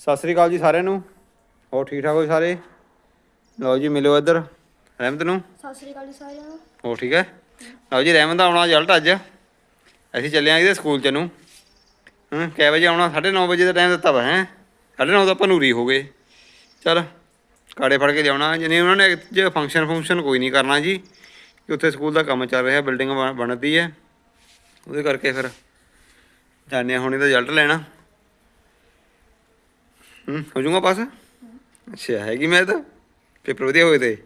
ਸਤਿ ਸ੍ਰੀ ਅਕਾਲ ਜੀ ਸਾਰਿਆਂ ਨੂੰ। ਹੋਰ ਠੀਕ ਠਾਕ ਹੋ ਸਾਰੇ? ਲਓ ਜੀ ਮਿਲਿਓ ਇੱਧਰ। ਰਹਿਮਤ ਨੂੰ? ਸਤਿ ਸ੍ਰੀ ਅਕਾਲ ਜੀ ਸਾਰਿਆਂ ਨੂੰ। ਹੋਰ ਠੀਕ ਹੈ? ਲਓ ਜੀ ਰਹਿਮਤ ਦਾ ਆਉਣਾ ਰਿਜ਼ਲਟ ਅੱਜ। ਅਸੀਂ ਚੱਲੇ ਆਂ ਇਹਦੇ ਸਕੂਲ ਚ ਨੂੰ। ਹਾਂ ਕਿੰਨੇ ਵਜੇ ਆਉਣਾ? 9:30 ਵਜੇ ਦਾ ਟਾਈਮ ਦਿੱਤਾ ਵਾ ਹੈ? 9:30 ਤਾਂ ਭਨੂਰੀ ਹੋ ਗਏ। ਚਲ ਕਾੜੇ ਫੜ ਕੇ ਲਿਆਉਣਾ। ਜਨੇ ਉਹਨਾਂ ਨੇ ਜੇ ਫੰਕਸ਼ਨ ਫੰਕਸ਼ਨ ਕੋਈ ਨਹੀਂ ਕਰਨਾ ਜੀ। ਕਿ ਉੱਥੇ ਸਕੂਲ ਦਾ ਕੰਮ ਚੱਲ ਰਿਹਾ ਬਿਲਡਿੰਗ ਬਣ- ਬਣਦੀ ਹੈ। ਉਹਦੇ ਕਰਕੇ ਫਿਰ ਜਾਣੇ ਹੁਣ ਇਹਦਾ ਰਿਜ਼ਲਟ ਲੈਣਾ। ਹੂੰ, ਹੋ ਜਾਊਗਾ ਪਾਸ? ਅੱਛਾ, ਹੈਗੀ ਮੈਂ ਤਾਂ। ਪੇਪਰ ਵਧੀਆ ਹੋਏ ਤੇ।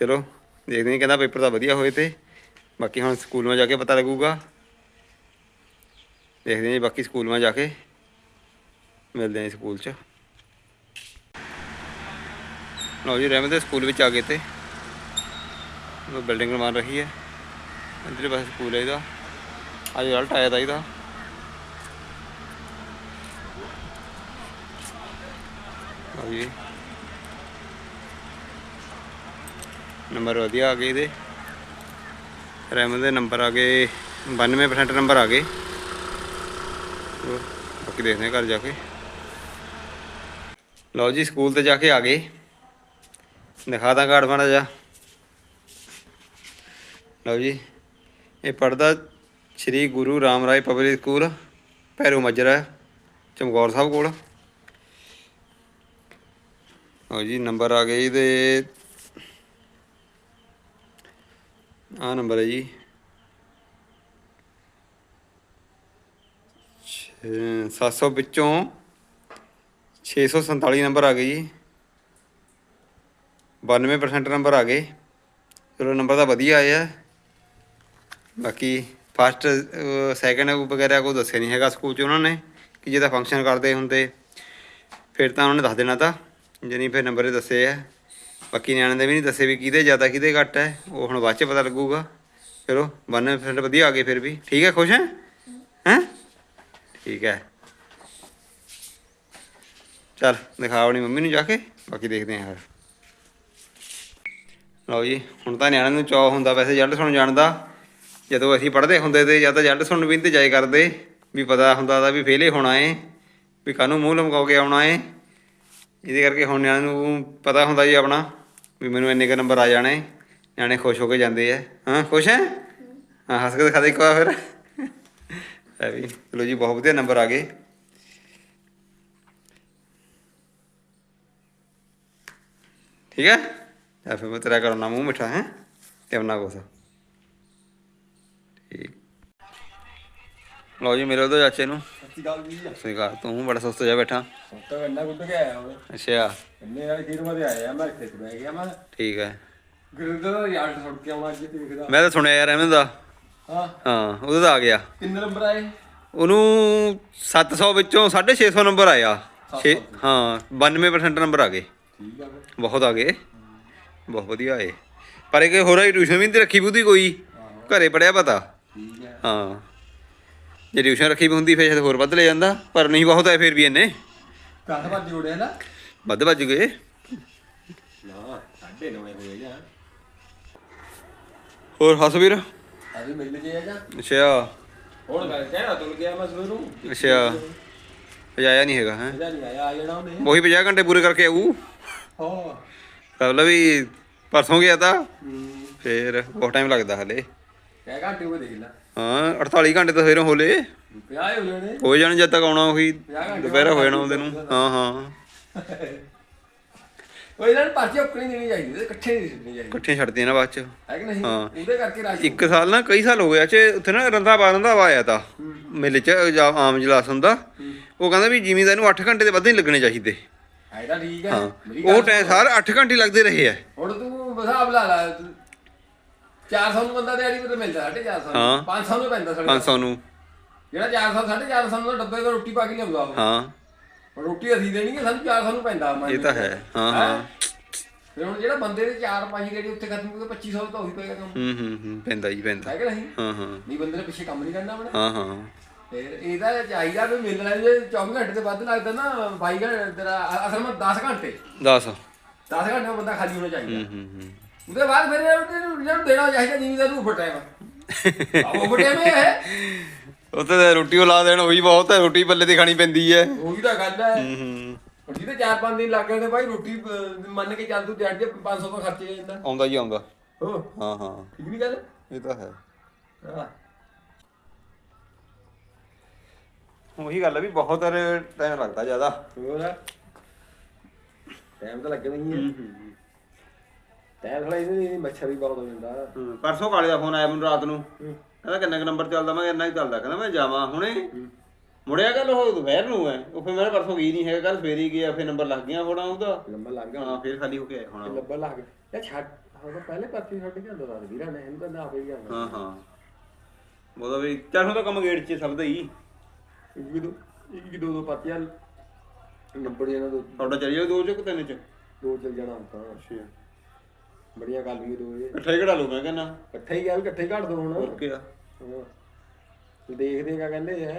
ਚਲੋ, ਦੇਖਦੇ ਹਾਂ ਕਹਿੰਦਾ ਪੇਪਰ ਤਾਂ ਵਧੀਆ ਹੋਏ ਤੇ। ਬਾਕੀ ਹੁਣ ਸਕੂਲ ਵਿੱਚ ਜਾ ਕੇ ਪਤਾ ਲੱਗੂਗਾ। ਦੇਖਦੇ ਹਾਂ ਜੀ, ਬਾਕੀ ਸਕੂਲ ਵਿੱਚ ਜਾ ਕੇ। ਮਿਲਦੇ ਹਾਂ ਜੀ ਸਕੂਲ 'ਚ। ਲਓ ਜੀ, ਰਹਿਮਤ ਦੇ ਸਕੂਲ ਵਿੱਚ ਆ ਗਏ ਤੇ। ਬਿਲਡਿੰਗ ਬਣ ਰਹੀ ਹੈ। ਅੰਦਰੇ ਪਾਸੇ ਸਕੂਲ ਹੈ ਇਹਦਾ। ਅੱਜ ਰਿਜ਼ਲਟ ਆਇਆ ਤਾਂ ਇਹਦਾ। ਲਓ ਜੀ। ਨੰਬਰ ਵਧੀਆ ਆ ਗਏ ਇਹਦੇ। ਰੈਮ ਦੇ ਨੰਬਰ ਆ ਗਏ 92% ਨੰਬਰ ਆ ਗਏ। ਬਾਕੀ ਦੇਖਦੇ ਘਰ ਜਾ ਕੇ। ਲਓ ਜੀ, ਸਕੂਲ ਤੇ ਜਾ ਕੇ ਆ ਗਏ। ਦਿਖਾ ਦਾਂ ਕਾਰਡ ਮਾੜਾ ਜਾ ਲਓ ਜੀ, ਇਹ ਪੜਦਾ ਸ਼੍ਰੀ ਗੁਰੂ ਰਾਮ ਰਾਏ ਪਬਲਿਕ ਸਕੂਲ ਭੈਰੋ ਮਜਰਾ, ਚਮਕੌਰ ਸਾਹਿਬ ਕੋਲ। ਲਓ ਜੀ ਨੰਬਰ ਆ ਗਏ ਇਹਦੇ ਆ ਨੰਬਰ ਹੈ ਜੀ। 700 ਵਿੱਚੋਂ 647 ਨੰਬਰ ਆ ਗਏ ਜੀ। 92% ਨੰਬਰ ਆ ਗਏ। ਚਲੋ ਨੰਬਰ ਤਾਂ ਵਧੀਆ ਆਏ ਆ। ਬਾਕੀ ਫਸਟ ਸੈਕੰਡ ਵਗੈਰਾ ਕੋਈ ਦੱਸਿਆ ਨਹੀਂ ਹੈਗਾ ਸਕੂਲ 'ਚ ਉਹਨਾਂ ਨੇ ਕਿ ਜੇ ਤਾਂ ਫੰਕਸ਼ਨ ਕਰਦੇ ਹੁੰਦੇ। ਫਿਰ ਤਾਂ ਉਹਨਾਂ ਨੇ ਦੱਸ ਦੇਣਾ ਤਾਂ। ਜਣੀ ਫਿਰ ਨੰਬਰ ਦੱਸੇ ਆ। ਬਾਕੀ ਨਿਆਣਿਆਂ ਦੇ ਵੀ ਨਹੀਂ ਦੱਸੇ ਵੀ ਕਿਹਦੇ ਜ਼ਿਆਦਾ ਕਿਹਦੇ ਘੱਟ ਹੈ ਉਹ ਹੁਣ ਬਾਅਦ 'ਚ ਪਤਾ ਲੱਗੂਗਾ। ਚਲੋ 92% ਵਧੀਆ ਆ ਗਏ ਫਿਰ ਵੀ। ਠੀਕ ਹੈ ਖੁਸ਼ ਹੈ ਹੈਂ? ਠੀਕ ਹੈ ਚਲ ਦਿਖਾ ਆਪਣੀ ਮੰਮੀ ਨੂੰ ਜਾ ਕੇ। ਬਾਕੀ ਦੇਖਦੇ ਹਾਂ ਫਿਰ। ਲਓ ਜੀ, ਹੁਣ ਤਾਂ ਨਿਆਣਿਆਂ ਨੂੰ ਚਾਅ ਹੁੰਦਾ ਵੈਸੇ ਜੱਟ ਸੁਣ ਜਾਣ ਦਾ। ਜਦੋਂ ਅਸੀਂ ਪੜ੍ਹਦੇ ਹੁੰਦੇ ਤੇ ਜਾਂ ਤਾਂ ਜੱਟ ਸੁਣ ਵੀ ਇੰਤਜ਼ਾਰ ਕਰਦੇ। ਵੀ ਪਤਾ ਹੁੰਦਾ ਤਾਂ ਵੀ ਫੇਲੇ ਹੋਣਾ ਏ। ਵੀ ਕਾਹਨੂੰ ਮੂੰਹ ਲਮਕਾਓ ਕੇ ਆਉਣਾ ਏ। ਇਹਦੇ ਕਰਕੇ ਹੁਣ ਨਿਆਣਿਆਂ ਨੂੰ ਪਤਾ ਹੁੰਦਾ ਜੀ ਆਪਣਾ ਵੀ ਮੈਨੂੰ ਇੰਨੇ ਕੁ ਨੰਬਰ ਆ ਜਾਣੇ, ਨਿਆਣੇ ਖੁਸ਼ ਹੋ ਕੇ ਜਾਂਦੇ ਆ। ਹਾਂ, ਖੁਸ਼ ਹੈ? ਹਾਂ, ਹੱਸ ਕੇ ਦਿਖਾ ਦੇ ਇੱਕ ਵਾਰ ਫਿਰ। ਹੈ ਵੀ ਚਲੋ ਜੀ, ਬਹੁਤ ਵਧੀਆ ਨੰਬਰ ਆ ਗਏ। ਠੀਕ ਹੈ? ਜਾਂ ਫਿਰ ਮੈਂ ਤੇਰਾ ਕਰਨਾ ਮੂੰਹ ਮਿੱਠਾ, ਹੈ? ਕਿਵਨਾ ਕੁਛ। ਠੀਕ। ਲਓ ਜੀ, ਮੇਰੇ ਉਹਦੇ ਚਾਚੇ ਨੂੰ। ਗੱਲ ਜੀ ਗੱਲ ਤੂੰ ਬੜਾ ਸੁਸਤ ਜਾ ਬੈਠਾ। ਸੱਤਾ ਗੰਨਾ ਗੁੱਟ ਕੇ ਆਇਆ ਹੁਣ ਅੱਛਾ। ਇੰਨੇ ਵਾਲੇ ਖੀਰ ਮਦੇ ਆਇਆ ਮੈਂ ਇੱਥੇ ਤੇ ਬਹਿ ਗਿਆ ਮੈਂ। ਠੀਕ ਹੈ। ਗੁਰਿੰਦਰ ਦਾ ਯਾਰ ਛੁੱਟ ਕੇ ਆਉਣਾ ਅੱਜ ਦੇਖਦਾ। ਮੈਂ ਤਾਂ ਸੁਣਿਆ ਯਾਰ ਐਵੇਂ ਦਾ। ਹਾਂ। ਹਾਂ ਉਹਦਾ ਤਾਂ ਆ ਗਿਆ। ਕਿੰਨੇ ਨੰਬਰ ਆਏ? ਉਹਨੂੰ 700 ਵਿੱਚੋਂ 650 ਨੰਬਰ ਆਇਆ। ਛੇ- ਹਾਂ 92% ਨੰਬਰ ਆ ਗਏ। ਠੀਕ ਆ ਫਿਰ। ਬਹੁਤ ਆ ਗਏ। ਬਹੁਤ ਵਧੀਆ ਆਏ ਪਰ ਇਹ ਕਿ ਹੋਰ ਹੀ ਟਿਊਸ਼ਨ ਵੀ ਨਹੀਂ ਤੇ ਰੱਖੀ ਉਹਦੀ ਕੋਈ? ਘਰੇ ਪੜਿਆ ਪਤਾ? ਠੀਕ ਹੈ ਹਾਂ। ਜੇ ਟਿਊਸ਼ਨ ਰੱਖੀ ਵੀ ਹੁੰਦੀ ਫਿਰ ਸ਼ਾਇਦ ਹੋਰ ਵੱਧ ਲੈ ਜਾਂਦਾ ਪਰ ਨਹੀਂ ਬਹੁਤ ਆਏ ਫਿਰ ਵੀ ਇੰਨੇ। ਕਾਹ ਭੱਜ ਜੋੜੇ ਨਾ। ਵੱਧ ਵੱਜ ਗਏ। ਨਾ ਸਾਢੇ ਨਵੇਂ ਹੋਏ ਜਾਂ ਹੋਰ ਹਸਵੀਰ ਅਭੀ ਮਿਲ ਜੇ ਜਾਂ? ਅੱਛਾ। ਹੁਣ ਗੱਲ ਕਹਿਣਾ ਤੁਲ ਗਿਆ ਮੈਂ ਸਵੇਰ ਨੂੰ। ਅੱਛਾ। ਭਜਾਇਆ ਨਹੀਂ ਹੈਗਾ ਹੈ। ਇਹਦਾ ਨਹੀਂ ਆਇਆ ਆ ਜਾਣਾ ਉਹਨੇ। ਉਹੀ 50 ਘੰਟੇ ਪੂਰੇ ਕਰਕੇ ਆਊ। ਹਾਂ ਮਤਲਬ ਵੀ ਪਰਸੋਂ ਗਿਆ ਤਾਂ। ਹੂੰ। ਫੇਰ ਬਹੁਤ ਟਾਈਮ ਲੱਗਦਾ ਹਲੇ। ਕਹਿ ਘੰਟੇ ਉਹ ਦੇਖ ਲੈ। ਹਾਂ 48 ਘੰਟੇ ਤਾਂ ਫੇਰ ਹੋਲੇ। ਪਿਆ ਹੋ ਜਾਣੇ। ਹੋ ਜਾਣ ਜਦ ਤੱਕ ਆਉਣਾ ਉਹੀ ਦੁਪਹਿਰਾ ਹੋ ਜਾਣਾ ਉਹਦੇ ਨੂੰ। ਹਾਂ ਹਾਂ। ਉਹ ਇਹਨਾਂ ਨੂੰ ਪਰਚੀ ਉੱਕਣੀ ਦੇਣੀ ਚਾਹੀਦੀ ਇਕੱਠੇ ਨਹੀਂ ਸਿੱਧਣੀ ਚਾਹੀਦੀ। ਇਕੱਠੀਆਂ ਛੱਡਦੀਆਂ ਨਾ ਬਾਅਦ ਚ। ਹੈ ਕਿ ਨਹੀਂ? ਹਾਂ। ਉਹਦੇ ਕਰਕੇ ਰਾਜ ਇੱਕ ਸਾਲ ਨਾ ਕਈ ਸਾਲ ਹੋ ਗਏ ਅੱਛੇ ਉੱਥੇ ਨਾ ਰੰਧਾਵਾ ਰੰਧਾਵਾ ਆਇਆ ਤਾਂ। ਮੇਲੇ ਚ ਆਮ ਜਲਾਸ ਹੁੰਦਾ। ਉਹ ਕਹਿੰਦਾ ਵੀ ਜ਼ਿਮੀਂਦਾਰ ਨੂੰ 8 ਘੰਟੇ ਦੇ ਵੱਧ ਨਹੀਂ ਲੱਗਣੇ ਚਾਹੀਦੇ। ਹੈ ਤਾਂ ਠੀਕ ਹੈ ਉਹ ਟਾਈਮ ਸਾਰ 8 ਘੰਟੇ ਲੱਗਦੇ ਰਹੇ ਆ ਹੁਣ ਤੂੰ ਹਿਸਾਬ ਲਾ ਲਾ 400 ਨੂੰ ਬੰਦਾ ਦਿਹਾੜੀ ਤੇ ਮਿਲਦਾ 450 ਹਾਂ। 500 ਨੂੰ ਪੈਂਦਾ ਸਾਡੇ 500 ਨੂੰ। ਜਿਹੜਾ 400 450 ਨੂੰ ਡੱਬੇ ਦਾ ਰੋਟੀ ਪਾ ਕੇ ਲਿਆਉਂਦਾ ਉਹ। ਹਾਂ। ਹੁਣ ਰੋਟੀ ਅਸੀਂ ਦੇਣੀ ਹੈ ਸਾਨੂੰ 400 ਨੂੰ ਪੈਂਦਾ ਮੰਨ ਇਹ ਤਾਂ ਕੇ। ਹੈ। ਹਾਂ ਹਾਂ। ਹੈਂ? ਫਿਰ ਹੁਣ ਜਿਹੜਾ ਬੰਦੇ ਦੇ 4 5 ਰੇੜੀ ਉੱਥੇ ਖਤਮ ਹੋ ਗਏ 2500 ਤਾਂ ਉਹੀ ਪਏਗਾ ਕੰਮ। ਹੂੰ ਹੂੰ ਹੂੰ ਪੈਂਦਾ ਜੀ ਪੈਂਦਾ। ਹੈ ਕਿ ਨਹੀਂ? ਹਾਂ ਹਾਂ। ਨਹੀਂ ਬੰਦੇ ਨੇ ਪਿੱਛੇ ਕੰਮ ਨਹੀਂ ਕਰਨਾ ਆਪਣਾ। ਹਾਂ ਹਾਂ। ਫਿਰ ਇਹਦਾ ਚਾਹੀਦਾ ਵੀ ਮਿਲਣਾ ਜੇ 24 ਘੰਟੇ ਤੋਂ ਵੱਧ ਲੱਗਦਾ ਨਾ ਬਾਈ ਘੰਟੇ ਤੇਰਾ ਅਸਲ ਵਿੱਚ 10 ਘੰਟੇ। 10 10 ਘੰਟੇ ਉਹ ਬੰਦਾ ਖਾਲੀ ਹੋਣਾ ਚਾਹੀਦਾ। ਹੂੰ ਹੂੰ ਹੂੰ। ਉਹਦੇ ਬਾਅਦ ਫਿਰ ਇਹਨੂੰ ਦੇਣਾ ਚਾਹੀਦਾ ਜਿਵੇਂ ਦਾ ਰੂਪ ਟਾਈਮ ਆ ਉਹ ਟਾਈਮ ਇਹ ਹੈ। ਉੱਥੇ ਤਾਂ ਰੋਟੀ ਉਹ ਲਾ ਦੇਣ ਉਹੀ ਬਹੁਤ ਹੈ ਰੋਟੀ ਪੱਲੇ ਦੀ ਖਾਣੀ ਪੈਂਦੀ ਹੈ। ਉਹੀ ਤਾਂ ਗੱਲ ਹੈ। ਹੂੰ ਜਿਹਦੇ 4-5 ਦਿਨ ਲੱਗ ਗਏ ਤੇ ਭਾਈ ਰੋਟੀ ਮੰਨ ਕੇ ਚੱਲ ਤੂੰ ਦਿਹਾੜੀ 'ਚ 500 ਤੋਂ ਖਰਚੇ ਜਾਂਦਾ। ਆਉਂਦਾ ਹੀ ਆਉਂਦਾ। ਹੋ ਹਾਂ ਹਾਂ। ਠੀਕ ਨਹੀਂ ਗੱਲ? ਇਹ ਤਾਂ ਹੈ। ਹਾਂ। ਉਹੀ ਗੱਲ ਹੈ ਵੀ ਬਹੁਤ ਟਾਈਮ ਲੱਗਦਾ ਜ਼ਿਆਦਾ। ਹੋਰ? ਟਾਈਮ ਤਾਂ ਲੱਗਣਾ ਹੀ ਹੈ। ਟਾਈਮ ਥੋੜਾ ਇਹਦੇ ਨਹੀਂ ਮੱਛਰ ਵੀ ਬਹੁਤ ਹੋ ਜਾਂਦਾ। ਹੂੰ, ਪਰਸੋਂ ਕਾਲੇ ਦਾ ਫੋਨ ਆਇਆ ਮੈਨੂੰ ਰਾਤ ਨੂੰ। ਕਹਿੰਦਾ ਕਿੰਨਾ ਕੁ ਨੰਬਰ ਚੱਲਦਾ? ਮੈਂ ਕਿਹਾ ਇੰਨਾ ਹੀ ਚੱਲਦਾ। ਕਹਿੰਦਾ ਮੈਂ ਜਾਵਾਂ। ਹੁਣੇ ਮੁੜਿਆ ਗੱਲ ਉਹ ਦੁਪਹਿਰ ਨੂੰ ਹੈ ਉਹ ਫਿਰ ਮੇਰੇ ਪਰਸੋਂ ਗਈ ਨਹੀਂ ਹੈਗਾ। ਕੱਲ ਸਵੇਰੇ ਹੀ ਗਿਆ। ਫਿਰ ਨੰਬਰ ਲੱਗ ਗਿਆ ਹੋਣਾ ਉਹਦਾ ਲੰਬਾ ਲੱਗ ਗਿਆ। ਹਾਂ ਫਿਰ ਖਾਲੀ ਹੋ ਕੇ ਆਇਆ ਹੋਣਾ ਉਹ। ਲੰਬਾ ਲੱਗ ਗਿਆ। ਛੱਡ ਹਾਂ ਤਾਂ ਪਹਿਲੇ ਪਰਚੀ ਛੱਡ ਕੇ ਆਂਦਾ ਸੀ ਵੀਰਾ ਨੇ ਇਹਨੂੰ ਤਾਂ ਨਾ ਪਈ ਜਾਂਦਾ ਹਾਂ ਹਾਂ। ਉਹਦਾ ਵੀ ਚੱਲ ਹੁਣ ਤਾਂ ਕੰਮ ਗੇਟ 'ਚ ਸਭ ਦਾ ਹੀ। ਇੱਕ ਦੋ ਇੱਕ ਦੋ ਦੋ ਪਰਚੀਆਂ। ਨੰਬਰ ਇਹਨਾਂ ਦੋ। ਤੁਹਾਡਾ ਚੱਲ ਜਾਓ ਦੋ ਚ ਕਿ ਤਿੰਨ ਚ? ਦੋ ਚੱਲ ਜਾਣਾ ਤਾਂ। ਅੱਛਾ। ਬੜੀਆਂ ਗੱਲ ਵੀ ਦੋ ਇਹ। ਇਕੱਠੇ ਕਢਾ ਲਓ ਮੈਂ ਕਹਿੰਦਾ ਇਕੱਠੇ ਹੀ ਵੀ ਇਕੱਠੇ ਘੜ ਦੋ ਹੁਣ। ਹੋਰ ਕੀ ਆ। ਹਾਂ। ਦੇਖਦੇ ਕਾ ਕਹਿੰਦੇ ਆ।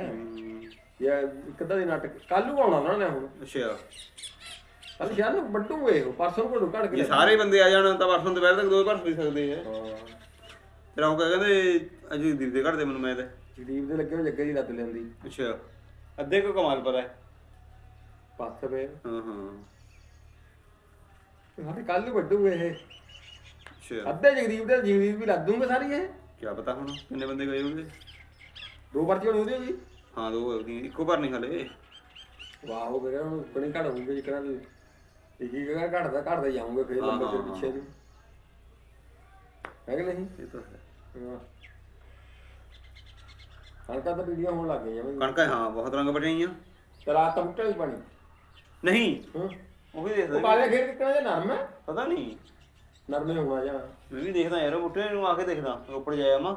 ਯਾ ਇੱਕ ਅੱਧਾ ਦਿਨ ਨਾਟਕ ਕੱਲ ਨੂੰ ਆਉਣਾ ਉਹਨਾਂ ਨੇ ਹੁਣ। ਅੱਛਾ। ਕੱਲ ਸ਼ਾਇਦ ਨੂੰ ਵੱਡੂਗੇ ਉਹ ਪਰਸੋਂ ਨੂੰ ਘੜੂ ਘੜ ਕੇ ਜੇ ਸਾਰੇ ਬੰਦੇ ਆ ਜਾਣ ਤਾਂ ਪਰਸੋਂ ਦੁਪਹਿਰ ਤੱਕ ਦੋ ਭਰ ਵੀ ਸਕਦੇ ਆ। ਹਾਂ। ਫਿਰ ਉਹ ਕਹਿੰਦੇ ਅੱਜ ਦੀਪ ਦੇ ਘੜਦੇ ਮੈਨੂੰ ਮੈਂ ਤੇ। ਜਦੀਪ ਦੇ ਲੱਗੇ ਹੋਏ ਜੱਗੇ ਦੀ ਲੱਤ ਲੈਂਦੀ। ਅੱਛਾ। ਅੱਧੇ ਕੋ ਕਮਾਲ ਪਰ ਹੈ। ਪੱਥ ਪਏ। ਹਾਂ ਹਾਂ। ਸਾਡੇ ਕੱਲ ਨੂੰ ਵੱਡੂਗੇ ਇਹ। ਅੱਛਾ। ਅੱਧੇ ਜਗਦੀਪ ਦੇ ਜਗਦੀਪ ਵੀ ਲੱਦ ਦੂੰਗੇ ਸਾਰੀ ਇਹ। ਕੀ ਪਤਾ ਹੁਣ ਕਿੰਨੇ ਬੰਦੇ ਗਏ ਹੋਣਗੇ? ਦੋ ਪਰਚੀ ਹੋਣੀ ਉਹਦੀ ਜੀ ਹਾਂ ਦੋ ਉਹਦੀਆਂ ਇੱਕੋ ਭਰ ਨਹੀਂ ਹਲੇ। ਵਾਹ ਹੋ ਗਿਆ ਹੁਣ ਕਣੀ ਘੜ ਹੋਊਗੇ ਜਿਕਰਾਂ ਵੀ ਇੱਕ ਇੱਕ ਘੜ ਘੜਦਾ ਘੜਦਾ ਜਾਊਂਗੇ ਫੇਰ ਲੰਬੇ ਚਿਰ ਪਿੱਛੇ ਨੂੰ। ਹੈ ਕਿ ਨਹੀਂ? ਇਹ ਤਾਂ ਹੈ। ਹਾਂ। ਤਾਂ ਵੀਡੀਓ ਹੋਣ ਲੱਗ ਗਈਆਂ ਮੈਂ ਕਣਕਾਂ ਹਾਂ ਬਹੁਤ ਰੰਗ ਬਟੀਆਂ ਚਲਾ ਤਾਂ ਮੁੱਟੇ ਪਾਣੀ। ਨਹੀਂ। ਉਹ ਵੀ ਉਹ ਦੇਖਦਾ ਕਾਲੇ ਕਿੱਕਣਾ ਜਿਹਾ ਨਰਮ ਹੈ? ਪਤਾ ਨਹੀਂ। ਨਰਮੇ ਹੋਣਾ ਜਾਂ। ਮੈਂ ਵੀ ਦੇਖਦਾ ਯਾਰ ਉਹ ਬੂਟੇ ਨੂੰ ਆ ਕੇ ਦੇਖਦਾ ਰੋਪੜ ਜਾਇਆ ਮਾ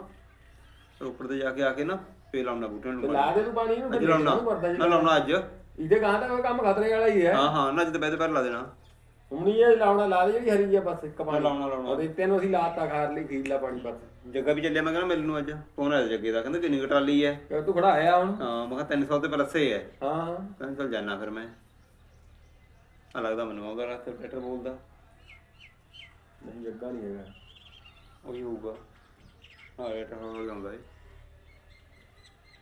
ਰੋਪੜ ਤੇ ਜਾ ਕੇ ਆ ਕੇ ਨਾ ਫੇਰ ਲਾਉਣਾ ਬੂਟੇ ਨੂੰ ਲਾ ਦੇ ਤੂੰ ਪਾਣੀ ਨੂੰ ਅੱਜ ਲਾਉਣਾ ਨਾ ਲਾਉਣਾ ਅੱਜ। ਇਹਦੇ ਗਾਂ ਦਾ ਕੋਈ ਕੰਮ ਖਤਰੇ ਵਾਲਾ ਹੀ ਹੈ। ਹਾਂ ਹਾਂ ਨਾ ਅੱਜ ਤੇ ਬੈਦ ਪਰ ਲਾ ਦੇਣਾ। ਹੁਣ ਨਹੀਂ ਇਹ ਲਾਉਣਾ ਲਾ ਦੇ ਜਿਹੜੀ ਹਰੀ ਆ ਬਸ ਇੱਕ ਪਾਣੀ। ਲਾਉਣਾ ਲਾਉਣਾ। ਉਹਦੇ ਤੈਨੂੰ ਅਸੀਂ ਲਾਤਾ ਖਾਰ ਲਈ ਖੀਰਲਾ ਪਾਣੀ ਬਸ। ਜੱਗਾ ਵੀ ਚੱਲਿਆ ਮੈਂ ਕਹਿੰਦਾ ਮਿਲ ਨੂੰ ਅੱਜ। ਫੋਨ ਆਇਆ ਜੱਗੇ ਦਾ? ਕਹਿੰਦਾ ਕਿੰਨੀ ਕੁ ਟਰਾਲੀ ਹੈ। ਫਿਰ ਤੂੰ ਖੜਾ ਆਇਆ ਹੁਣ। ਹਾਂ ਮੈਂ ਕਿਹਾ 300 ਤੇ ਪਲੱਸੇ ਹੈ। ਹਾਂ ਹਾਂ। ਕਹਿੰਦਾ ਚੱਲ ਜਾਣਾ ਫਿਰ ਮੈਂ। ਆ ਲੱਗਦਾ ਮੈਨੂੰ ਉਹਦਾ ਰਾਤ ਟਰੈਕਟਰ ਬੋਲਦਾ ਨਹੀਂ ਜੱਗਾ ਨਹੀਂ ਹੈਗਾ। ਉਹੀ ਹੋਊਗਾ। ਹਾਂ ਇਹ ਤਾਂ ਹੋ ਜਾਂਦਾ ਏ।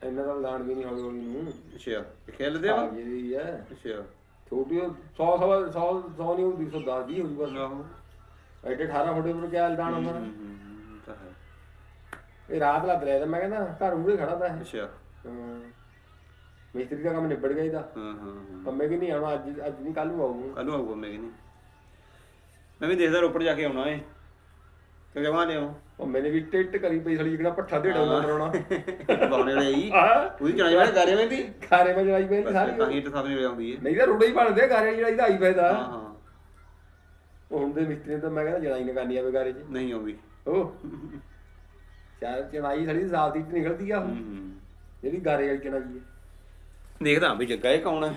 ਇੰਨਾ ਤਾਂ ਲਾਣ ਵੀ ਨਹੀਂ ਹੌਲੀ ਹੌਲੀ ਨੂੰ। ਅੱਛਾ ਖੇਲਦੇ ਆ ਗਈ ਹੈ ਅੱਛਾ। ਛੋਟੀ 100 ਸਵਾ 100 100 ਨਹੀਂ ਹੁੰਦੀ 110 ਦੀ ਹੋਊ ਬਸ। ਆਹੋ। ਐਡੇ 18 ਫੁੱਟ ਉੱਪਰ ਕਿਆ ਲਾਣ ਹੁੰਦਾ ਤਾਂ ਹੈ। ਇਹ ਰਾਤ ਲੱਗ ਰਿਹਾ ਤਾਂ ਮੈਂ ਕਹਿੰਦਾ ਘਰ ਮੂਹਰੇ ਖੜਾ ਤਾਂ ਅੱਛਾ। ਮਿਸਤਰੀ ਦਾ ਕੰਮ ਨਿਬੜ ਗਿਆ ਇਹਦਾ। ਹਾਂ ਹਾਂ ਹਾਂ। ਕੰਮੇ ਕਿ ਨਹੀਂ ਆਉਣਾ ਅੱਜ ਅੱਜ ਨਹੀਂ ਕੱਲ ਨੂੰ ਆਊਗਾ। ਕੱਲ ਨੂੰ ਆਊਗਾ ਮੈਂ ਕਿ ਨਹੀਂ। ਮੈਂ ਵੀ ਦੇਖਦਾ ਰੋਪੜ ਜਾ ਕੇ ਆਉਣਾ ਏ। ਕਿ ਜਮਾ ਲਿਆਉਂ। ਉਹ ਮੈਨੇ ਵੀ ਟਿੱਟ ਕਰੀ ਪਈ ਸੜੀ ਜਿਹੜਾ ਪੱਠਾ ਢੇੜਾ ਹੁੰਦਾ ਕਰਾਉਣਾ ਬਾਉਣੇ ਵਾਲੇ ਆਈ ਆਹ ਉਹਦੀ ਚਣਾਈ ਵਾਲੇ ਗਾਰੇ ਮੈਂ ਦੀ। ਖਾਰੇ ਮੈਂ ਜਲਾਈ ਪਈ ਸਾਰੀ। ਤਾਂ ਹੀ ਤਾਂ ਸਾਹਮਣੇ ਵੇ ਆਉਂਦੀ ਏ। ਨਹੀਂ ਤਾਂ ਰੋੜੇ ਹੀ ਬਣਦੇ ਗਾਰੇ ਜਿਹੜੀ ਦਾ ਆਈ ਫਾਇਦਾ। ਹਾਂ ਹਾਂ। ਉਹ ਹੁੰਦੇ ਮਿਸਤਰੀ ਨੇ ਤਾਂ ਮੈਂ ਕਹਿੰਦਾ ਜਲਾਈ ਨਗਾਨੀ ਆਵੇ ਗਾਰੇ 'ਚ। ਨਹੀਂ ਆਉਂਦੀ। ਉਹ ਚਾਰ ਚਣਾਈ ਸੜੀ ਸਾਫ਼ ਦੀ ਨਿਕਲਦੀ ਆ। ਹੂੰ ਹੂੰ। ਜਿਹੜੀ ਗਾਰੇ ਵਾਲੀ ਚਣਾਈ ਹੈ ਦੇਖਦਾ ਵੀ ਜੱਗਾ ਇਹ ਕੌਣ ਹੈ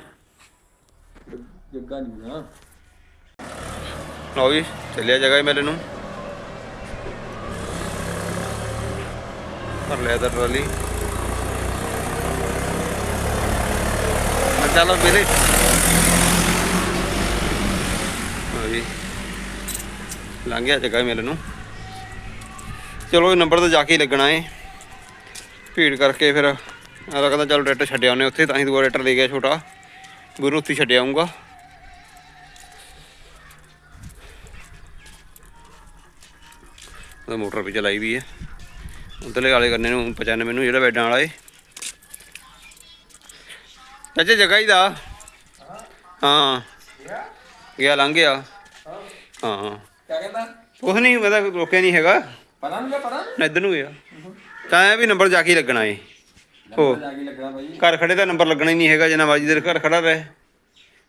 ਜੱਗਾ ਨਹੀਂ ਨਾ ਲਓ ਵੀ ਚੱਲਿਆ ਜਗ੍ਹਾ ਮੇਰੇ ਨੂੰ। ਕਰ ਲਿਆ ਤਾਂ ਟਰਾਲੀ ਮੈਂ ਚਲੋ ਵੀਰੇ। ਲਓ ਲੰਘ ਗਿਆ ਜਗ੍ਹਾ ਮੇਰੇ ਨੂੰ। ਚਲੋ ਇਹ ਨੰਬਰ ਤੇ ਜਾ ਕੇ ਹੀ ਲੱਗਣਾ ਏ। ਭੀੜ ਕਰਕੇ ਫਿਰ ਆਦਾ ਕਹਿੰਦਾ ਚਲ ਟਰੈਕਟਰ ਛੱਡਿਆ ਉਹਨੇ, ਉੱਥੇ ਤਾਂ ਹੀ ਦੂਆ ਟਰੈਕਟਰ ਲੈ ਗਿਆ ਛੋਟਾ। ਗੁਰੂ ਉੱਥੇ ਛੱਡ ਆਊਂਗਾ। ਉਹਦਾ ਮੋਟਰ ਵੀ ਚਲਾਈ ਵੀ ਹੈ। ਉਧਰਲੇ ਵਾਲੇ ਕਰਨੇ ਨੂੰ 95 ਨੂੰ ਜਿਹੜਾ ਬੈਡਾਂ ਵਾਲਾ ਏ। ਚਾਚੇ ਜਗ੍ਹਾ ਹੀ ਦਾ। ਹਾਂ। ਗਿਆ ਲੰਘ ਗਿਆ। ਹਾਂ। ਕਿਆ ਕਹਿੰਦਾ? ਕੁਛ ਨਹੀਂ ਮੈਂ ਤਾਂ ਰੋਕਿਆ ਨਹੀਂ ਹੈਗਾ। ਪਤਾ ਨਹੀਂ ਪਤਾ ਮੈਂ ਇੱਧਰ ਨੂੰ ਗਿਆ। ਤਾਂ ਵੀ ਨੰਬਰ ਜਾ ਕੇ ਹੀ ਲੱਗਣਾ ਏ। ਹੋ ਕੇ ਘਰ ਖੜੇ ਦਾ ਨੰਬਰ ਲੱਗਣਾ ਹੀ ਨਹੀਂ ਹੈਗਾ ਜਿੰਨਾ ਬਾਜੀ ਦੇ ਘਰ ਖੜਾ ਰਹੇ।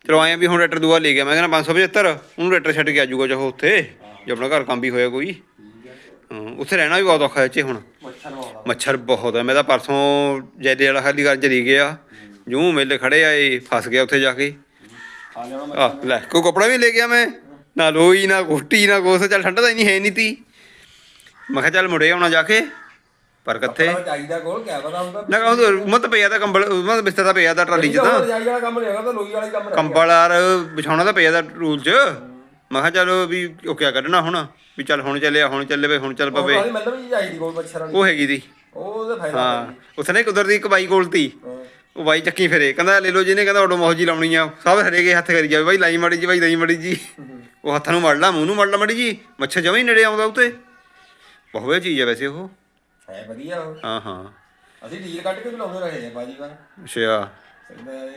ਚਲੋ ਆਏ ਵੀ ਹੁਣ ਰੈਟਰ ਦੂਆ ਲੈ ਗਿਆ। ਮੈਂ ਕਹਿੰਦਾ 575 ਉਹਨੂੰ ਰੈਟਰ ਛੱਡ ਕੇ ਆ ਜਾਊਗਾ ਚਾਹੋ ਉੱਥੇ ਜੇ ਆਪਣਾ ਘਰ ਕੰਮ ਵੀ ਹੋਇਆ ਕੋਈ। ਉੱਥੇ ਰਹਿਣਾ ਵੀ ਬਹੁਤ ਔਖਾ ਹੈ ਇੱਥੇ ਹੁਣ। ਮੱਛਰ ਬਹੁਤ ਹੈ ਮੈਂ ਤਾਂ ਪਰਸੋਂ ਜੈਦੇ ਵਾਲਾ ਖਾਲੀ ਘਰ ਚਲੀ ਗਿਆ। ਜੂੰ ਮੇਲੇ ਖੜੇ ਆਏ ਫਸ ਗਿਆ ਉੱਥੇ ਜਾ ਕੇ। ਆ ਆ ਲੈ ਕੋਈ ਕੱਪੜਾ ਵੀ ਲੈ ਗਿਆ ਮੈਂ। ਨਾ ਲੋਈ ਨਾ ਕੋਟੀ ਨਾ ਕੋਸ ਚੱਲ ਠੰਡਾ ਤਾਂ ਇੰਨੀ ਹੈ ਨਹੀਂ ਤੀ। ਮੈਂ ਕਿਹਾ ਚੱਲ ਮੁੜੇ ਆਉਣਾ ਜਾ ਕੇ। ਪਰ ਕਿੱਥੇ? ਚਾਹੀਦਾ ਕੋਲ ਕਿਆ ਪਤਾ ਹੁੰਦਾ। ਨਾ ਉਹ ਉਮਤ ਪਿਆ ਤਾਂ ਕੰਬਲ ਉਮਤ ਬਿਸਤਰ ਪਿਆ ਤਾਂ ਟਰਾਲੀ 'ਚ ਤਾਂ। ਜਾਈ ਵਾਲਾ ਕੰਮ ਨਹੀਂ ਹੈਗਾ ਤਾਂ ਲੋਈ ਵਾਲਾ ਹੀ ਕੰਮ ਰਹਿ ਕੰਬਲ ਆਰ ਵਿਛਾਉਣਾ ਤਾਂ ਪਿਆ ਦਾ ਰੂਲ 'ਚ। ਮੈਂ ਕਿਹਾ ਚਲੋ ਵੀ ਉਹ ਕਿਆ ਕੱਢਣਾ ਹੁਣ? ਵੀ ਚੱਲ ਹੁਣ ਚੱਲਿਆ ਹੁਣ ਚੱਲੇ ਵੇ ਹੁਣ ਚੱਲ ਪਵੇ। ਗਿਆ ਮੈਨੂੰ ਵੀ ਚਾਹੀਦੀ ਕੋਲ ਮੱਛਰ ਵਾਲੀ। ਉਹ ਹੈਗੀ ਦੀ। ਉਹ ਉਹਦਾ ਫਾਇਦਾ ਹਾਂ। ਉੱਥੇ ਨੇ ਕੁਦਰਤੀ ਇੱਕ ਬਾਈ ਕੋਲ ਤੀ। ਉਹ ਬਾਈ ਚੱਕੀ ਫਿਰੇ। ਕਹਿੰਦਾ ਲੈ ਲਓ ਜਿਹਨੇ ਕਹਿੰਦਾ ਆਟੋਮੋਸ ਜੀ ਲਾਉਣੀ ਆ। ਸਭ ਹਰੇਗੇ ਹੱਥ ਕਰੀ ਜਾਵੇ। ਬਾਈ ਲਾਈ ਮੜੀ ਜੀ ਬਾਈ ਲਾਈ ਮੜੀ ਜੀ। ਉਹ ਹੱਥਾਂ ਨੂੰ ਮੜ ਲਾ ਮੂੰਹ ਨੂੰ ਮੜ ਲਾ ਮੜੀ ਜੀ। ਮੱਛਰ ਜਮਾਂ ਹੀ ਨੇੜੇ ਆਉਂਦਾ ਉੱਤੇ। ਬਹੁਤ ਵਧੀਆ ਚੀਜ਼ ਹੈ ਵੈਸੇ ਉਹ। ਹੈ ਵਧੀਆ ਉਹ। ਹਾਂ ਹਾਂ। ਅਸੀਂ ਡੀਲ ਕੱਢ ਕੇ ਬੁਲਾਉਂਦੇ ਰਹੇ ਆ ਬਾਜੀ ਵਾਰ ਅੱਛਾ।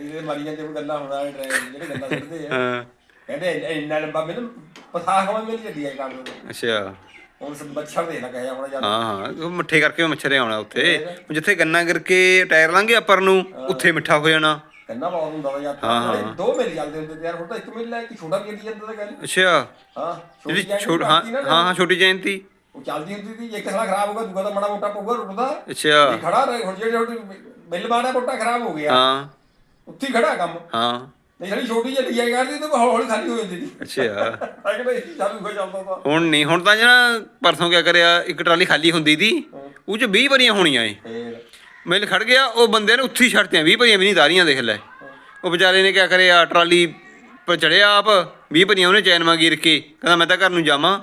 ਇਹਦੇ ਮਾਰੀ ਜਾਂਦੇ ਗੱਲਾਂ ਹੋਣਾ ਜਿਹੜੇ ਗੱਲਾਂ ਸੁਣਦੇ ਆ। ਹਾਂ। ਕਹਿੰਦੇ ਇੰਨਾ- ਇੰਨਾ ਲੰਬਾ ਮੈਨੂੰ ਪਤਾ ਹੋਣ ਮੇਰੀ ਚੱਲੀ ਆ ਕੰਮ ਨੂੰ? ਅੱਛਾ। ਹੁਣ ਸਭ ਮੱਛਰ ਦੇ ਨਾ ਕਹੇ ਆਪਣਾ ਹਾਂ ਹਾਂ ਉਹ ਮਿੱਠੇ ਕਰਕੇ ਉਹ ਮੱਛਰੇ ਆਉਣਾ ਉੱਥੇ। ਜਿੱਥੇ ਗੰਨਾ ਕਰਕੇ ਟਾਇਰ ਲਾਂਗੇ ਉੱਪਰ ਨੂੰ ਉੱਥੇ ਮਿੱਠਾ ਹੋ ਜਾਣਾ। ਕਹਿੰਦਾ ਬਹੁਤ ਹੁੰਦਾ ਵਾ ਯਾਰ। ਹਾਂ, ਨਾਲੇ ਦੋ ਮਿਲ ਜਾਂਦੇ ਹੁੰਦੇ ਤੇ ਯਾਰ ਹੁਣ ਤਾਂ ਇੱਕ ਮਿਲ ਲੈ ਇੱਕ ਛੋਟਾ ਵੀ ਜਾਂਦਾ ਤਾਂ ਗੱਲ। ਅੱਛਾ। ਹਾਂ ਜਿਹੜੀ ਛੋਟ ਹਾਂ ਨਾ ਹਾਂ ਹਾਂ ਛੋਟੀ ਜੈਨਤੀ ਉਹ ਚੱਲਦੀ ਹੁੰਦੀ ਸੀ ਇੱਕ ਸਾਲਾ ਖਰਾਬ ਹੋ ਗਿਆ ਦੂਗਾ ਤਾਂ ਮਾੜਾ ਮੋਟਾ ਪਊਗਾ ਰੁਕਦਾ ਅੱਛਾ। ਇਹ ਖੜਾ ਰਹੇ ਹੁਣ ਜਿਹੜੇ ਛੋਟੀ ਬਿੱਲ ਬਾਣਾ ਮੋਟਾ ਖਰਾਬ ਹੋ ਗਿਆ। ਹਾਂ। ਉੱਥੇ ਹੀ ਖੜਾ ਕੰਮ। ਹਾਂ। ਨਹੀਂ ਸਾਡੀ ਛੋਟੀ ਜਿਹੀ ਲਿਆ ਕਰਦੀ ਤਾਂ ਹੌਲੀ ਹੌਲੀ ਖਾਲੀ ਹੋ ਜਾਂਦੀ ਸੀ। ਅੱਛਾ। ਅਗਲੇ ਚਾਲੂ ਹੋ ਜਾਂਦਾ ਤਾਂ। ਹੁਣ ਨਹੀਂ ਹੁਣ ਤਾਂ ਜਿਹੜਾ ਪਰਸੋਂ ਕਿਆ ਕਰਿਆ ਇੱਕ ਟਰਾਲੀ ਖਾਲੀ ਹੁੰਦੀ ਸੀ ਉਹ ਚ 20 ਭਰੀਆਂ ਹੋਣੀਆਂ ਏ। ਫੇਰ? ਮਿਲ ਖੜ ਗਿਆ ਉਹ ਬੰਦੇ ਨੇ ਉੱਥੇ ਹੀ ਛੱਡਤੀਆਂ 20 ਭਰੀਆਂ ਵੀ ਨਹੀਂ ਤਾਰੀਆਂ ਦੇਖ ਲੈ। ਉਹ ਵਿਚਾਰੇ ਨੇ ਕਿਆ ਕਰਿਆ ਟਰਾਲੀ ਪਰ ਚੜਿਆ ਆਪ 20 ਭਰੀਆਂ ਉਹਨੇ ਚੈਨ ਮਾਂ ਗੀਰ ਕੇ ਕਹਿੰਦਾ ਮੈਂ ਤਾਂ ਘਰ ਨੂੰ ਜਾਵਾਂ।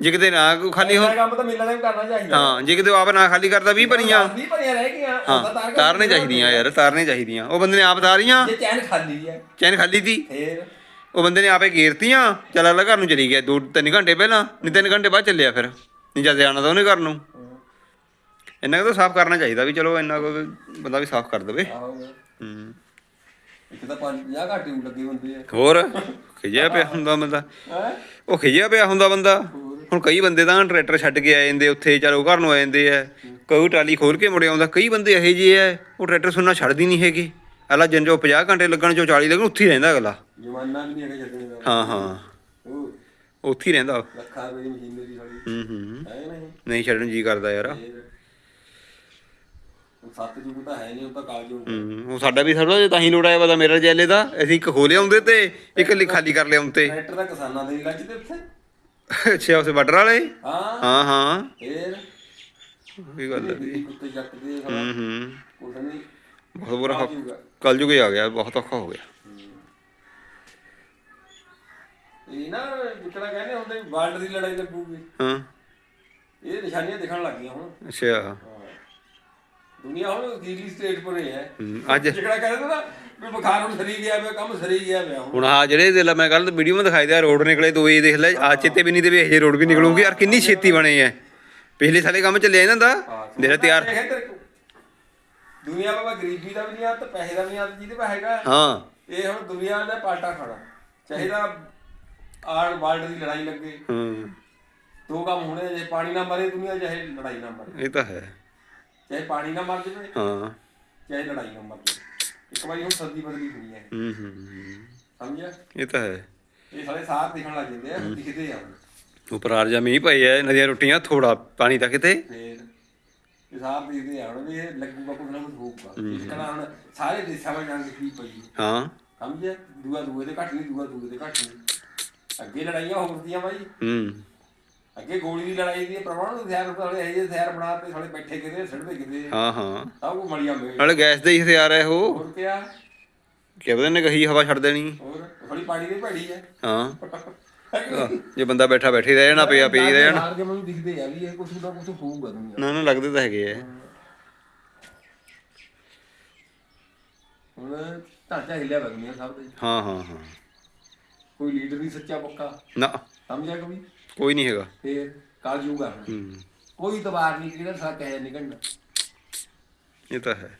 ਜੇ ਕਿਤੇ ਨਾ ਕੋਈ ਖਾਲੀ ਹੋ ਕੰਮ ਤਾਂ ਮਿਲਣਾ ਵੀ ਕਰਨਾ ਚਾਹੀਦਾ। ਹਾਂ ਜੇ ਕਿਤੇ ਉਹ ਆਪ ਨਾ ਖਾਲੀ ਕਰਦਾ 20 ਭਰੀਆਂ। ਵੀ ਭਰੀਆਂ ਰਹਿ ਗਈਆਂ ਹਾਂ ਉਹਦਾ ਤਾਰ ਤਾਰਨੇ ਚਾਹੀਦੀਆਂ ਯਾਰ ਤਾਰਨੇ ਚਾਹੀਦੀਆਂ। ਉਹ ਬੰਦੇ ਨੇ ਆਪ ਤਾਰੀਆਂ। ਜੇ ਚੈਨ ਖਾਲੀ ਹੈ ਚੈਨ ਖਾਲੀ ਸੀ ਫੇਰ? ਉਹ ਬੰਦੇ ਨੇ ਆਪੇ ਗੇਰਤੀਆਂ। ਚੱਲ ਅਗਲਾ ਘਰ ਨੂੰ ਚਲੀ ਗਿਆ ਦੋ ਤਿੰਨ ਘੰਟੇ ਪਹਿਲਾਂ। ਨਹੀਂ ਤਿੰਨ ਘੰਟੇ ਬਾਅਦ ਚੱਲਿਆ ਫਿਰ। ਨਹੀਂ ਜਦ ਜਾਣਾ ਤਾਂ ਉਹਨੇ ਘਰ ਨੂੰ। ਇੰਨਾ ਕੁ ਤਾਂ ਸਾਫ਼ ਕਰਨਾ ਚਾਹੀਦਾ ਵੀ ਚਲੋ ਇੰਨਾ ਕੁ ਬੰਦਾ ਵੀ ਸਾਫ਼ ਕਰ ਦੇਵੇ। ਹੂੰ। ਇੱਕ ਤਾਂ 50 ਘਾਟੇ ਲੱਗੇ ਹੁੰਦੇ ਆ। ਹੋਰ? ਖਿਜਿਆ ਪਿਆ ਹੁੰਦਾ ਬੰਦਾ। ਹੈ? ਉਹ ਖਿਜਿਆ ਪਿਆ ਹੁੰਦਾ ਬੰਦਾ। ਹੁਣ ਕਈ ਬੰਦੇ ਤਾਂ ਟਰੈਕਟਰ ਛੱਡ ਕੇ ਆ ਜਾਂਦੇ ਉੱਥੇ ਚਲੋ ਘਰ ਨੂੰ ਆ ਜਾਂਦੇ ਆ। ਕੋਈ ਟਰਾਲੀ ਖੋਲ ਕੇ ਮੁੜ ਆਉਂਦਾ ਕਈ ਬੰਦੇ ਇਹੋ ਜਿਹੇ ਆ ਉਹ ਟਰੈਕਟਰ ਸੁਣਨਾ ਛੱਡਦੀ ਨਹੀਂ ਹੈਗੇ। ਅਲਾ ਜਨ ਜੋ 50 ਘੰਟੇ ਲੱਗਣ ਚੋਂ 40 ਲੱਗਣ ਉੱਥੇ ਹੀ ਰਹਿੰਦਾ ਅਗਲਾ। ਜਮਾਨਾ ਵੀ ਨਹੀਂ ਹੈਗਾ ਛੱਡਣੇ ਦਾ ਹਾਂ ਹਾਂ। ਉਹ ਉੱਥੇ ਹੀ ਰਹਿੰਦਾ ਉਹ। ਲੱਖਾਂ ਰੁਪਏ ਦੀ ਮਸ਼ੀਨਰੀ ਸਾਡੀ ਹੂੰ ਹੂੰ ਨਹੀਂ। ਛੱਡਣ ਜੀ ਕਰਦਾ ਯਾਰ। ਸੱਤ ਜੂਗ ਤਾਂ ਹੈ ਨਹੀਂ ਉਹ ਤਾਂ ਕਾਲ ਜੂਗ ਹੂੰ ਉਹ ਸਾਡਾ ਵੀ ਜਿਹਾ ਤਾਂ ਹੀ ਲੋੜ ਆਇਆ ਪਤਾ ਮੇਰਾ ਜੈਲੇ ਦਾ। ਅਸੀਂ ਇੱਕ ਖੋਲੇ ਆਉਂਦੇ ਤੇ ਇੱਕ ਲਈ ਖਾਲੀ ਕਰ ਲਿਆਉਂਦੇ। ਟਰੈਕਟਰ ਤਾਂ ਕਿਸਾਨਾਂ ਦੇ ਹੀ ਲੱਜਦੇ ਉੱਥੇ। ਅੱਛਾ ਉਸੇ ਬਾਰਡਰ ਵਾਲੇ? ਹਾਂ। ਹਾਂ ਹਾਂ। ਫੇਰ? ਵੀ ਗੱਲ ਹੈ ਦਿੱਲੀ ਕੁੱਤੇ ਜੱਟ ਦੇ ਹੂੰ ਹੂੰ। ਕੁਛ ਨਹੀਂ। ਬਹੁਤ ਬੁਰਾ ਕੱਲ ਜੁਗੇ। ਆ ਗਿਆ ਬਹੁਤ ਔਖਾ ਹੋ ਗਿਆ। ਇਹ ਨਾ ਜਿੱਕਣਾ ਕਹਿੰਦੇ ਹੁੰਦੇ ਵਰਲਡ ਦੀ ਲੜਾਈ ਲੱਗੂਗੀ। ਹਾਂ। ਇਹ ਨਿਸ਼ਾਨੀਆਂ ਦਿਖਣ ਲੱਗ ਗਈਆਂ ਹੁਣ। ਅੱਛਾ। ਦੁਨੀਆ ਹੁਣ ਅਖੀਰਲੀ ਸਟੇਜ ਪਰ ਹੈ ਅੱਜ ਜਿਹੜਾ ਕਹਿੰਦੇ ਨਾ ਵੀ ਬੁਖਾਰ ਹੁਣ ਸਰੀ ਗਿਆ ਪਿਆ ਕੰਮ ਸਰੀ ਗਿਆ ਪਿਆ ਹੁਣ। ਹੁਣ ਆ ਜਿਹੜੇ ਦੇ ਲਾ ਮੈਂ ਕੱਲ ਵੀਡੀਓ ਮੈਂ ਦਿਖਾਈ ਦਿਆ ਰੋਡ ਨਿਕਲੇ ਦੋ ਇਹ ਦੇਖ ਲੈ ਆ ਚੇਤੇ ਵੀ ਨਹੀਂ ਤੇ ਵੀ ਇਹ ਰੋਡ ਵੀ ਨਿਕਲੂਗੀ ਯਾਰ ਕਿੰਨੀ ਛੇਤੀ ਬਣੇ ਐ। ਪਿਛਲੇ ਸਾਲੇ ਕੰਮ ਚੱਲਿਆ ਇਹਨਾਂ ਦਾ ਦੇਖ ਲੈ ਤਿਆਰ। ਦੁਨੀਆ ਬਾਬਾ ਗਰੀਬੀ ਦਾ ਵੀ ਨਹੀਂ ਆ ਤੇ ਪੈਸੇ ਦਾ ਵੀ ਨਹੀਂ ਆ ਜਿਹਦੇ ਪਾ ਹੈਗਾ। ਹਾਂ। ਇਹ ਹੁਣ ਦੁਨੀਆ ਨੇ ਪਾਲਟਾ ਖਾਣਾ। ਚਾਹੀਦਾ ਆਲ ਵਰਲਡ ਦੀ ਲੜਾਈ ਲੱਗੇ। ਹੂੰ। ਦੋ ਕੰਮ ਹੋਣੇ ਜੇ ਪਾਣੀ ਨਾ ਮਰੇ ਦੁਨੀਆ ਚਾਹੇ ਲੜਾਈ ਨਾ ਮਰੇ। ਇਹ ਤਾਂ ਹੈ। ਚਾਹੇ ਪਾਣੀ ਨਾ ਮਰ ਜਾਵੇ ਹਾਂ। ਚਾਹੇ ਲੜਾਈ ਨਾ ਮਰ ਜਾਵੇ। ਇੱਕ ਵਾਰੀ ਹੁਣ ਸਰਦੀ ਬਦਲੀ ਹੋਈ ਹੈ। ਹੂੰ ਹੂੰ ਹੂੰ। ਸਮਝਿਆ? ਇਹ ਤਾਂ ਹੈ। ਇਹ ਸਾਰੇ ਸਾਰ ਦਿਖਣ ਲੱਗ ਜਾਂਦੇ ਆ ਦਿਖਦੇ ਆ। ਹੁਣ। ਉੱਪਰ ਆਰਜਾ ਮੀਂਹ ਪਈ ਐ ਨਦੀਆਂ ਟੁੱਟੀਆਂ ਥੋੜਾ ਪਾਣੀ ਤਾਂ ਕਿਤੇ ਫੇਰ ਇਹ ਸਾਰ ਦਿਖਦੇ ਆ ਹੁਣ ਵੀ ਇਹ ਲੱਗੂਗਾ ਕੁਝ ਨਾ ਕੁਝ ਹੋਊਗਾ। ਇਸ ਤਰ੍ਹਾਂ ਹੁਣ ਸਾਰੇ ਦੇਸ਼ਾਂ ਵਿੱਚ ਜੰਗ ਕੀ ਪਈ ਹਾਂ। ਸਮਝਿਆ? ਦੂਆ ਦੂਏ ਦੇ ਘੱਟ ਨਹੀਂ ਦੂਆ ਦੂਏ ਦੇ ਘੱਟ ਨਹੀਂ। ਅੱਗੇ ਲੜਾਈਆਂ ਹੁੰਦੀਆਂ ਬਾਈ। ਹੂੰ। ਅੱਗੇ ਗੋਲੀ ਦੀ ਲੜਾਈ ਦੀ ਪ੍ਰਮਾਣੂ ਹਥਿਆਰ ਵਾਲੇ ਇਹ ਜਿਹੇ ਹਥਿਆਰ ਬਣਾ ਤੇ ਸਾਲੇ ਬੈਠੇ ਕਿਤੇ ਛੱਡਦੇ ਕਿਤੇ। ਹਾਂ ਹਾਂ। ਸਭ ਕੋ ਮੜੀਆਂ ਮੇਲ ਨਾਲੇ ਗੈਸ ਦੇ ਹੀ ਹਥਿਆਰ ਐ ਉਹ ਹੋਰ ਕਿਆ? ਕਿ ਪਤਾ ਨੇ ਕਹੀ ਹਵਾ ਛੱਡ ਦੇਣੀ। ਹੋਰ ਥੋੜੀ ਪਾਣੀ ਦੀ ਭੜੀ ਹੈ। ਹਾਂ। ਜੇ ਬੰਦਾ ਬੈਠਾ ਬੈਠੀ ਰਹਿ ਜਾਣਾ ਪਿਆ ਪਈ ਰਹਿ ਜਾਣਾ। ਕੇ ਮੈਨੂੰ ਦਿਖਦੇ ਆ ਵੀ ਇਹ ਕੁਝ ਨਾ ਕੁਝ ਹੋਊਗਾ ਦੁਨੀਆ। ਨਾ ਨਾ ਲੱਗਦੇ ਤਾਂ ਹੈਗੇ ਐ ਹੁਣ ਢਾਂਚਾ ਹਿੱਲਿਆ ਵਾ ਦੁਨੀਆ ਸਭ ਦਾ ਹੀ। ਹਾਂ ਹਾਂ ਹਾਂ। ਕੋਈ ਲੀਡਰ ਨਹੀਂ ਸੱਚਾ ਪੱਕਾ। ਨਾ। ਸਮਝਿਆ ਕਵੀ? ਕੋਈ ਨਹੀਂ ਹੈਗਾ। ਫੇਰ ਕਾਲ ਜੂਗਾ ਹੂੰ। ਕੋਈ ਤਬਾਰ ਨਹੀਂ ਕਿਹੜਾ ਸਾ ਕਹਿ ਨਿਕਲਣਾ ਇਹ ਤਾਂ ਹੈ।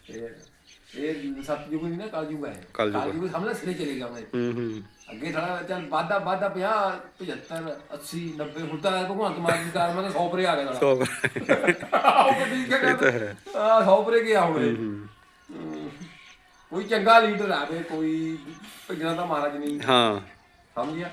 ਇਹ ਸਤਜੁਗ ਨਹੀਂ ਨਾ ਕਾਲ ਜੂਗਾ ਹੈ। ਕਲਯੁਗ ਸਾਹਮਣੇ ਸਿਰੇ ਚਲੇਗਾ ਮੈਂ। ਹੂੰ ਹੂੰ। ਅੱਗੇ ਥੋੜਾ ਚੱਲ ਵਾਧਾ ਵਾਧਾ 50 75 80 90 ਹੁਣ ਤਾਂ ਭਗਵੰਤ ਮਾਨ ਦੀ ਕਾਰ ਮੈਂ ਤਾਂ 100 ਪਰੇ ਆ ਗਿਆ ਹੈ ਇਹ ਤਾਂ ਹੈ। ਆ 100 ਪਰੇ ਗਿਆ ਹੁਣ। ਕੋਈ ਚੰਗਾ ਲੀਡਰ ਆਵੇ ਕੋਈ ਭਜਣਾ ਤਾਂ ਮਹਾਰਾਜ ਨਹੀਂ। ਹਾਂ। ਸਮਝਿਆ?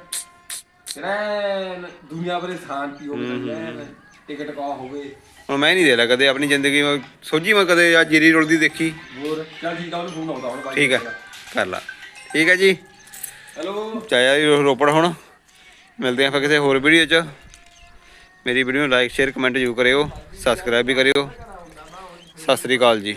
ਜਿਹੜਾ ਦੁਨੀਆ ਬਰੇ ਸ਼ਾਂਤੀ ਹੋਵੇ ਐਨ ਟਿਕਟ ਕਾ ਹੋਵੇ। ਹੁਣ ਮੈਂ ਨਹੀਂ ਦੇ ਲਾ ਕਦੇ ਆਪਣੀ ਜ਼ਿੰਦਗੀ ਵਿੱਚ ਸੋਝੀ ਮੈਂ ਕਦੇ ਆ ਜੀਰੀ ਰੁਲਦੀ ਦੇਖੀ। ਹੋਰ ਚੱਲ ਠੀਕ ਆ ਉਹਨੂੰ ਫੋਨ ਆਉਂਦਾ ਹੁਣ ਬਾਈ। ਠੀਕ ਹੈ ਕਰ ਲਾ। ਠੀਕ ਹੈ ਜੀ। ਹੈਲੋ। ਚਾਇਆ ਜੀ ਰੋਪੜ ਹੁਣ। ਮਿਲਦੇ ਆਂ ਫਿਰ ਕਿਸੇ ਹੋਰ ਵੀਡੀਓ 'ਚ। ਮੇਰੀ ਵੀਡੀਓ ਨੂੰ ਲਾਈਕ ਸ਼ੇਅਰ ਕਮੈਂਟ ਜ਼ਰੂਰ ਕਰਿਓ। ਸਬਸਕ੍ਰਾਈਬ ਵੀ ਕਰਿਓ। ਸਤਿ ਸ੍ਰੀ ਅਕਾਲ ਜੀ।